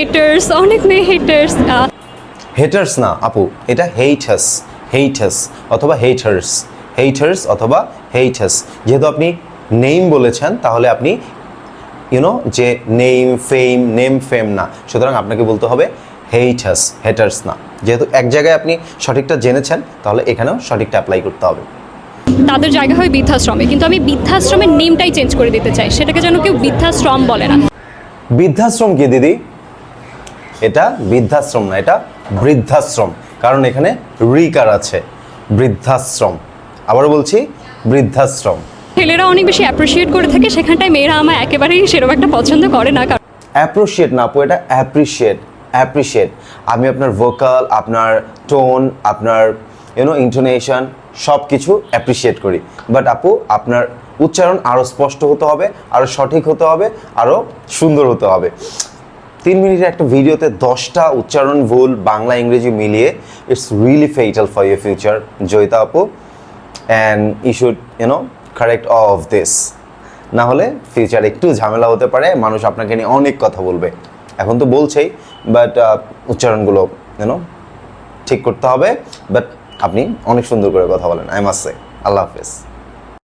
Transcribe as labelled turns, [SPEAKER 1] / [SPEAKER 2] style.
[SPEAKER 1] Haters অনেক মেয়ে haters
[SPEAKER 2] haters না আপু এটা হেইটাস হেইটাস অথবা হেইটার্স হেইটার্স অথবা হেইটাস যেহেতু আপনি নেম বলেছেন তাহলে আপনি ইউনো যে নেম ফেম নেম ফেম না সুতরাং আপনাকে বলতে হবে হেইটাস হেটার্স না। যেহেতু এক জায়গায় আপনি সঠিকটা জেনেছেন তাহলে এখানেও সঠিকটা অ্যাপ্লাই করতে হবে।
[SPEAKER 1] তাদের জায়গা হয় বৃদ্ধাশ্রমে কিন্তু আমি বৃদ্ধাশ্রমের নেমটাই চেঞ্জ করে দিতে চাই সেটাকে যেন কেউ বৃদ্ধাশ্রম বলে না।
[SPEAKER 2] বৃদ্ধাশ্রম কি দিদি? এটা বৃদ্ধাশ্রম না এটা বৃদ্ধাশ্রম। কারণ এখানে রিকার আছে বৃদ্ধাশ্রম। আবার বলছি বৃদ্ধাশ্রম।
[SPEAKER 1] ছেলেরা অনেক বেশি অ্যাপ্রিসিয়েট করে থাকে সেখানটায় মেয়েরা আমার একেবারেই সেরকম একটা পছন্দ করে না কারণ
[SPEAKER 2] অ্যাপ্রিসিয়েট না আপু এটা অ্যাপ্রিসিয়েট অ্যাপ্রিসিয়েট আমি আপনার ভোকাল আপনার টোন আপনার ইউনো ইন্টোনেশন সব কিছু অ্যাপ্রিসিয়েট করি। বাট আপু আপনার উচ্চারণ আরও স্পষ্ট হতে হবে আরও সঠিক হতে হবে আরও সুন্দর হতে হবে। তিন মিনিটের একটা ভিডিওতে দশটা উচ্চারণ ভুল বাংলা, ইংরেজি মিলিয়ে it's really fatal for your future Joyita আপু and you should you know correct of this না হলে ফিউচার একটু ঝামেলা হতে পারে, মানুষ আপনাকে নিয়ে অনেক কথা বলবে। এখন তো বলছেই বাট উচ্চারণগুলো ইউনো ঠিক করতে হবে বাট আপনি অনেক সুন্দর করে কথা বলেন আই মাস্ট সে আল্লাহ হাফেজ।